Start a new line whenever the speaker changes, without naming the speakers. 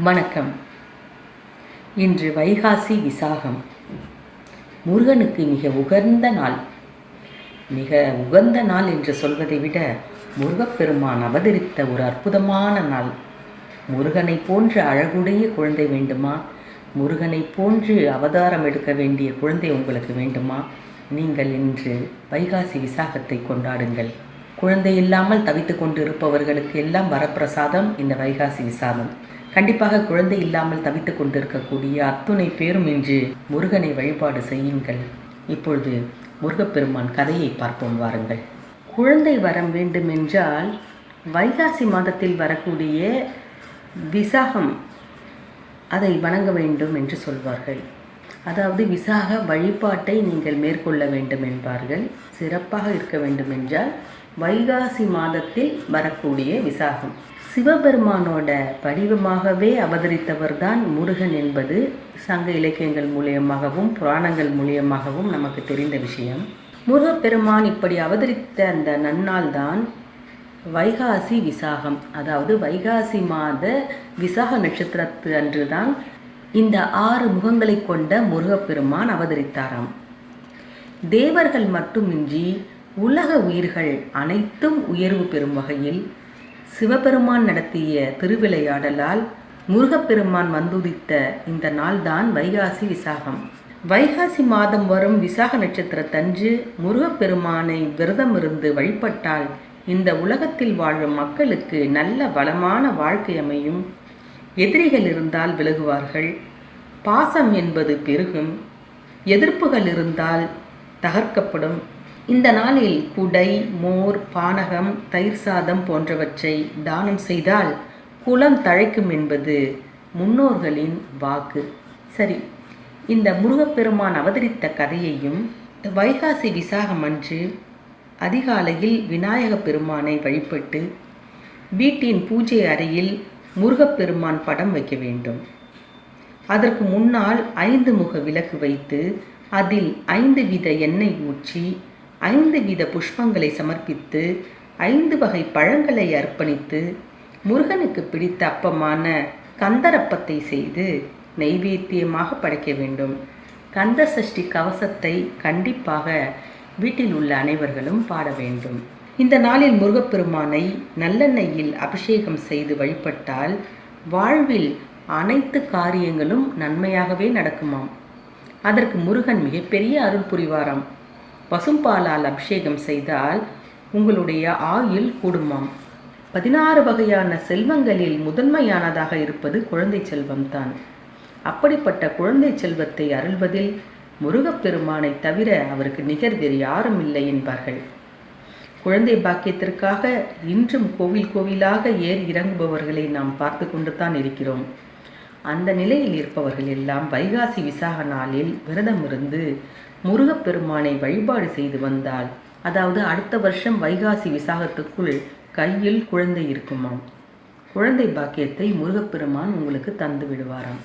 வணக்கம். இன்று வைகாசி விசாகம். முருகனுக்கு மிக உகந்த நாள். மிக உகந்த நாள் என்று சொல்வதை விட முருகப்பெருமான் அவதரித்த ஒரு அற்புதமான நாள். முருகனை போன்ற அழகுடைய குழந்தை வேண்டுமா? முருகனை போன்று அவதாரம் எடுக்க வேண்டிய குழந்தை உங்களுக்கு வேண்டுமா? நீங்கள் இன்று வைகாசி விசாகத்தை கொண்டாடுங்கள். குழந்தை இல்லாமல் தவித்து கொண்டு இருப்பவர்களுக்கு எல்லாம் வரப்பிரசாதம் இந்த வைகாசி விசாகம். கண்டிப்பாக குழந்தை இல்லாமல் தவித்து கொண்டிருக்கக்கூடிய அத்துணை பேரும் இன்று முருகனை வழிபாடு செய்யுங்கள். இப்பொழுது முருகப்பெருமான் கதையை பார்ப்போம் வாருங்கள். குழந்தை வரம் வேண்டும் என்றால் வைகாசி மாதத்தில் வரக்கூடிய விசாகம் அதை வணங்க வேண்டும் என்று சொல்வார்கள். அதாவது விசாக வழிபாட்டை நீங்கள் மேற்கொள்ள வேண்டும் என்பார்கள். சிறப்பாக இருக்க வேண்டும் என்றால் வைகாசி மாதத்தில் வரக்கூடிய விசாகம். சிவபெருமானோட வடிவமாகவே அவதரித்தவர்தான் முருகன் என்பது சங்க இலக்கியங்கள் மூலியமாகவும் புராணங்கள் மூலியமாகவும் நமக்கு தெரிந்த விஷயம். முருகப்பெருமான் இப்படி அவதரித்த அந்த நன்னாள் தான் வைகாசி விசாகம். அதாவது வைகாசி மாத விசாக நட்சத்திரத்து அன்றுதான் இந்த ஆறு முகங்களை கொண்ட முருகப்பெருமான் அவதரித்தாராம். தேவர்கள் மட்டுமின்றி உலக உயிர்கள் அனைத்தும் உயர்வு பெறும் வகையில் சிவபெருமான் நடத்திய திருவிளையாடலால் முருகப்பெருமான் வந்துதித்த இந்த நாள்தான் வைகாசி விசாகம். வைகாசி மாதம் வரும் விசாக நட்சத்திரத்தன்று முருகப்பெருமானை விரதமிருந்து வழிபட்டால் இந்த உலகத்தில் வாழும் மக்களுக்கு நல்ல வளமான வாழ்க்கை அமையும். எதிரிகள் இருந்தால் விலகுவார்கள் பாசம் என்பது பெருகும் எதிர்ப்புகள் இருந்தால் தகர்க்கப்படும். இந்த நாளில் குடை மோர் பானகம் தயிர் சாதம் போன்றவற்றை தானம் செய்தால் குலம் தழைக்கும் என்பது முன்னோர்களின் வாக்கு. சரி இந்த முருகப்பெருமான் அவதரித்த கதையையும் வைகாசி விசாகம் அன்று அதிகாலையில் விநாயக பெருமானை வழிபட்டு வீட்டின் பூஜை அறையில் முருகப்பெருமான் படம் வைக்க வேண்டும். அதற்கு முன்னால் ஐந்து முக விளக்கு வைத்து அதில் ஐந்து வித எண்ணெய் ஊற்றி ஐந்து வித புஷ்பங்களை சமர்ப்பித்து ஐந்து வகை பழங்களை அர்ப்பணித்து முருகனுக்கு பிடித்த அப்பமான கந்தரப்பத்தை செய்து நைவேத்தியமாக படைக்க வேண்டும். கந்த சஷ்டி கவசத்தை கண்டிப்பாக வீட்டில் உள்ள அனைவர்களும் பாட வேண்டும். இந்த நாளில் முருகப்பெருமானை நல்லெண்ணெயில் அபிஷேகம் செய்து வழிபட்டால் வாழ்வில் அனைத்து காரியங்களும் நன்மையாகவே நடக்குமாம். அதற்கு முருகன் மிகப்பெரிய அருள் புரிவாராம். பசும்பாலால் அபிஷேகம் செய்தால் உங்களுடைய ஆயுள் கூடுமாம். பதினாறு வகையான செல்வங்களில் முதன்மையானதாக இருப்பது குழந்தை செல்வம்தான் அப்படிப்பட்ட குழந்தை செல்வத்தை அருள்வதில் முருகப்பெருமானை தவிர அவருக்கு நிகர் வேறு யாரும் இல்லை என்பார்கள். குழந்தை பாக்கியத்திற்காக இன்றும் கோவில் கோவிலாக ஏறி இறங்குபவர்களை நாம் பார்த்து கொண்டு தான் இருக்கிறோம். அந்த நிலையில் இருப்பவர்கள் எல்லாம் வைகாசி விசாக நாளில் விரதமிருந்து முருகப்பெருமானை வழிபாடு செய்து வந்தால் அதாவது அடுத்த வருஷம் வைகாசி விசாகத்துக்குள் கையில் குழந்தை இருக்குமாம். குழந்தை பாக்கியத்தை முருகப்பெருமான் உங்களுக்கு தந்து விடுவாராம்.